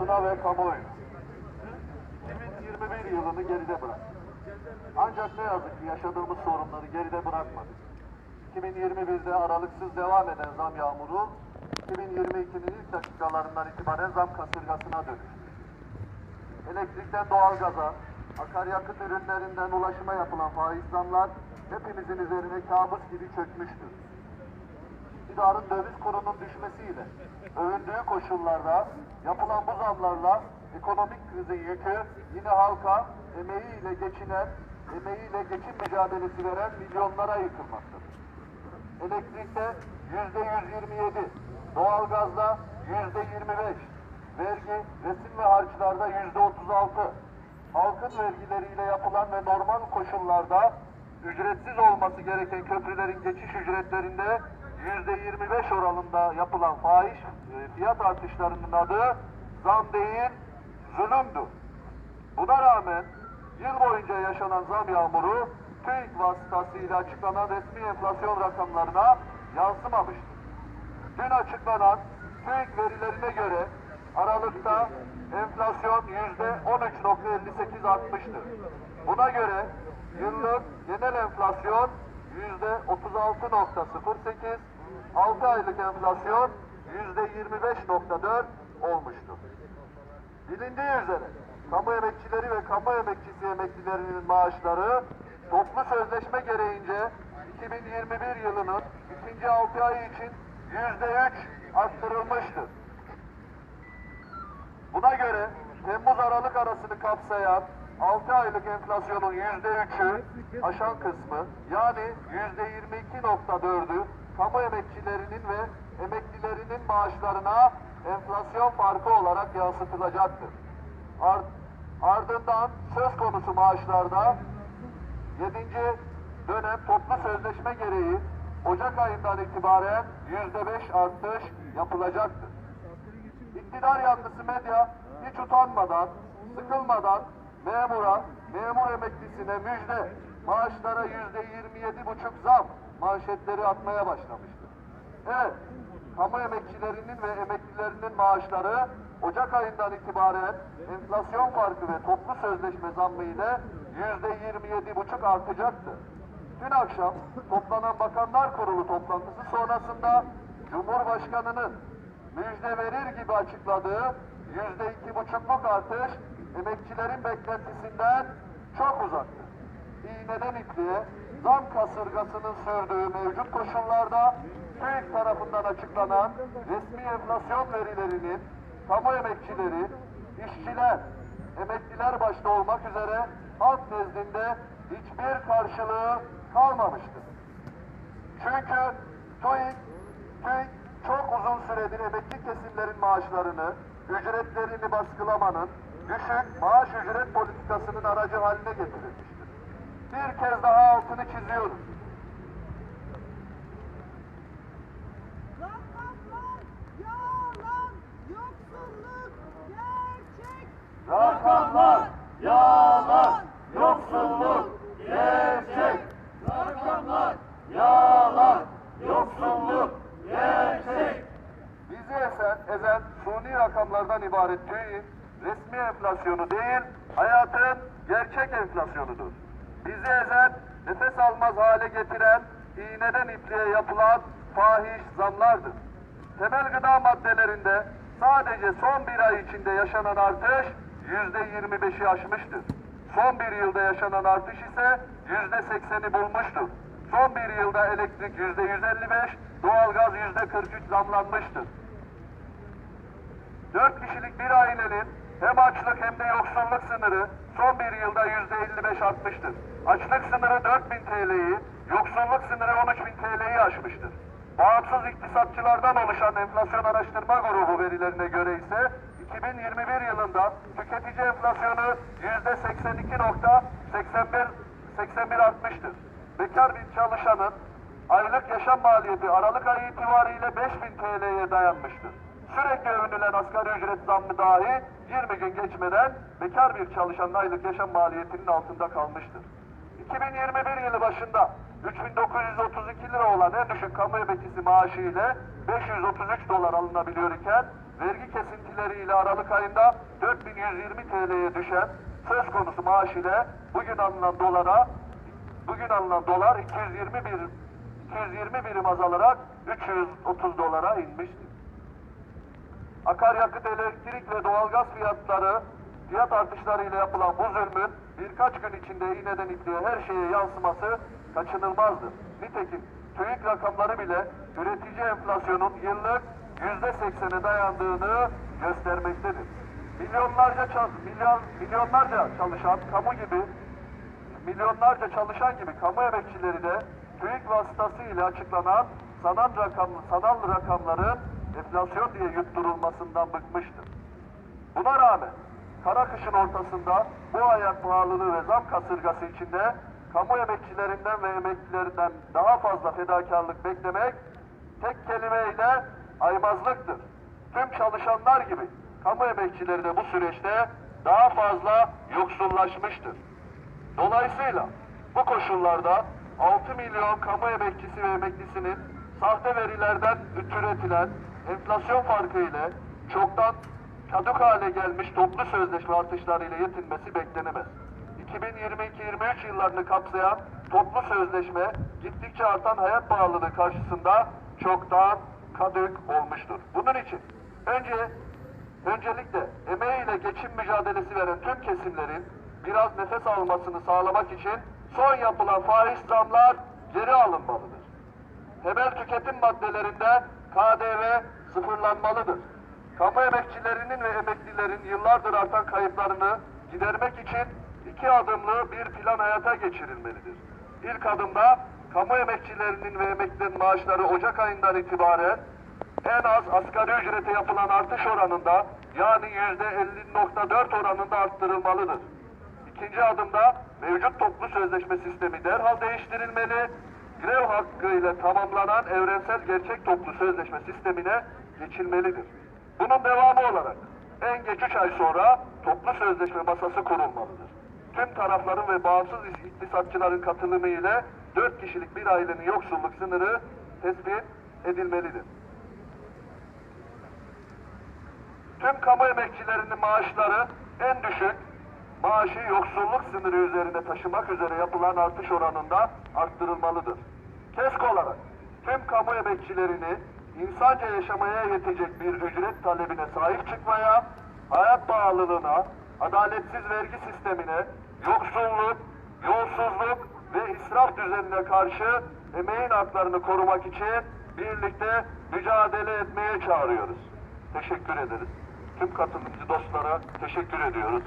basına ve kamuoyu. 2021 yılını geride bırak. Ancak ne yazık ki yaşadığımız sorunları geride bırakmadık. 2021'de aralıksız devam eden zam yağmuru, 2022'nin ilk dakikalarından itibaren zam kasırgasına dönüştü. Elektrikten doğalgaza, akaryakıt ürünlerinden ulaşıma yapılan faiz zamlar hepimizin üzerine kabus gibi çökmüştür. İktidarın döviz kurunun düşmesiyle övündüğü koşullarda yapılan bu zamlarla ekonomik krizin yükü yine halka emeğiyle geçinen, emeğiyle geçim mücadelesi veren milyonlara yıkılmaktadır. Elektrikte yüzde 127, doğalgazda yüzde 25, vergi, resim ve harçlarda yüzde 36, halkın vergileriyle yapılan ve normal koşullarda ücretsiz olması gereken köprülerin geçiş ücretlerinde 25 oranında yapılan fahiş e, fiyat artışlarının adı zam değil, zulümdür. Buna rağmen yıl boyunca yaşanan zam yağmuru TÜİK vasıtasıyla açıklanan resmi enflasyon rakamlarına yansımamıştır. Dün açıklanan TÜİK verilerine göre Aralık'ta enflasyon yüzde 13.58 artmıştır. Buna göre yıllık genel enflasyon yüzde 36.08, 6 aylık enflasyon yüzde 25.4 olmuştur. Bilindiği üzere kamu emekçileri ve kamu emekçisi emeklilerinin maaşları toplu sözleşme gereğince 2021 yılının ikinci altı ayı için yüzde üç arttırılmıştır. Buna göre Temmuz-Aralık arasını kapsayan 6 aylık enflasyonun %3'ü aşan kısmı yani %22.4'ü kamu emekçilerinin ve emeklilerinin maaşlarına enflasyon farkı olarak yansıtılacaktır. Art, ardından söz konusu maaşlarda 7. dönem toplu sözleşme gereği Ocak ayından itibaren %5 artış yapılacaktır. İktidar yanlısı medya hiç utanmadan, sıkılmadan memura, memur emeklisine müjde, maaşlara yüzde yirmi yedi buçuk zam manşetleri atmaya başlamıştır. Evet, kamu emekçilerinin ve emeklilerinin maaşları Ocak ayından itibaren enflasyon farkı ve toplu sözleşme zammı ile yüzde yirmi yedi buçuk artacaktır. Dün akşam toplanan Bakanlar Kurulu toplantısı sonrasında Cumhurbaşkanı'nın müjde verir gibi açıkladığı yüzde iki buçukluk artış emekçilerin beklentisinden çok uzaktır. İğneden ipliğe zam kasırgasının sürdüğü mevcut koşullarda TÜİK tarafından açıklanan resmi enflasyon verilerinin kamu emekçileri, işçiler, emekliler başta olmak üzere halk nezdinde hiçbir karşılığı kalmamıştır. Çünkü TÜİK, TÜİK çok uzun süredir emekli kesimlerin maaşlarını, ücretlerini baskılamanın düşük maaş ücret politikasının aracı haline getirilmiştir. Bir kez daha altını çiziyoruz. Rakamlar yalan, yoksulluk gerçek. Rakamlar yalan, yoksulluk gerçek. Rakamlar yalan, yoksulluk gerçek. Bizi ezen, ezen suni rakamlardan ibaret TÜİ'nin resmi enflasyonu değil, hayatın gerçek enflasyonudur. Bizi ezen, nefes almaz hale getiren, iğneden ipliğe yapılan fahiş zamlardır. Temel gıda maddelerinde sadece son bir ay içinde yaşanan artış yüzde 25'i aşmıştır. Son bir yılda yaşanan artış ise yüzde 80'i bulmuştur. Son bir yılda elektrik yüzde 155, doğalgaz yüzde 43 zamlanmıştır. Dört kişilik bir ailenin hem açlık hem de yoksulluk sınırı son bir yılda yüzde 55 artmıştır. Açlık sınırı 4000 TL'yi, yoksulluk sınırı 13000 TL'yi aşmıştır. Bağımsız iktisatçılardan oluşan enflasyon araştırma grubu verilerine göre ise 2021 yılında tüketici enflasyonu yüzde 82.81 81 artmıştır. Bekar bir çalışanın aylık yaşam maliyeti Aralık ayı itibariyle 5000 TL'ye dayanmıştır. Sürekli övünülen asgari ücret zammı dahi 20 gün geçmeden bekar bir çalışanın aylık yaşam maliyetinin altında kalmıştır. 2021 yılı başında 3932 lira olan en düşük kamu emekçisi maaşı ile 533 dolar alınabiliyor iken vergi kesintileriyle Aralık ayında 4120 TL'ye düşen söz konusu maaş ile bugün alınan dolara bugün alınan dolar 221 220 birim azalarak 330 dolara inmiştir. Akaryakıt, elektrik ve doğalgaz fiyatları fiyat artışlarıyla yapılan bu zulmün birkaç gün içinde iğneden ipliğe her şeye yansıması kaçınılmazdır. Nitekim TÜİK rakamları bile üretici enflasyonun yıllık yüzde seksene dayandığını göstermektedir. Milyonlarca çal- milyon, milyonlarca çalışan kamu gibi milyonlarca çalışan gibi kamu emekçileri de TÜİK vasıtasıyla açıklanan sanal, rakam, sanal rakamların enflasyon diye yutturulmasından bıkmıştır. Buna rağmen kara kışın ortasında bu hayat pahalılığı ve zam kasırgası içinde kamu emekçilerinden ve emeklilerinden daha fazla fedakarlık beklemek tek kelimeyle aymazlıktır. Tüm çalışanlar gibi kamu emekçileri de bu süreçte daha fazla yoksullaşmıştır. Dolayısıyla bu koşullarda 6 milyon kamu emekçisi ve emeklisinin sahte verilerden türetilen enflasyon farkı ile çoktan kaduk hale gelmiş toplu sözleşme artışlarıyla yetinmesi beklenemez. 2022-23 yıllarını kapsayan toplu sözleşme gittikçe artan hayat pahalılığı karşısında çoktan kadük olmuştur. Bunun için önce Öncelikle emeğiyle geçim mücadelesi veren tüm kesimlerin biraz nefes almasını sağlamak için son yapılan faiz zamlar geri alınmalıdır. Temel tüketim maddelerinde KDV sıfırlanmalıdır. Kamu emekçilerinin ve emeklilerin yıllardır artan kayıplarını gidermek için iki adımlı bir plan hayata geçirilmelidir. İlk adımda kamu emekçilerinin ve emeklilerin maaşları Ocak ayından itibaren en az asgari ücrete yapılan artış oranında yani yüzde 50.4 oranında arttırılmalıdır. İkinci adımda mevcut toplu sözleşme sistemi derhal değiştirilmeli, grev hakkı ile tamamlanan evrensel gerçek toplu sözleşme sistemine geçilmelidir. Bunun devamı olarak en geç 3 ay sonra toplu sözleşme masası kurulmalıdır. Tüm tarafların ve bağımsız iktisatçıların katılımı ile 4 kişilik bir ailenin yoksulluk sınırı tespit edilmelidir. Tüm kamu emekçilerinin maaşları en düşük maaşı yoksulluk sınırı üzerine taşımak üzere yapılan artış oranında arttırılmalıdır. KESK olarak tüm kamu emekçilerini insanca yaşamaya yetecek bir ücret talebine sahip çıkmaya, hayat pahalılığına, adaletsiz vergi sistemine, yoksulluk, yolsuzluk ve israf düzenine karşı emeğin haklarını korumak için birlikte mücadele etmeye çağırıyoruz. Teşekkür ederiz. Tüm katılımcı dostlara teşekkür ediyoruz.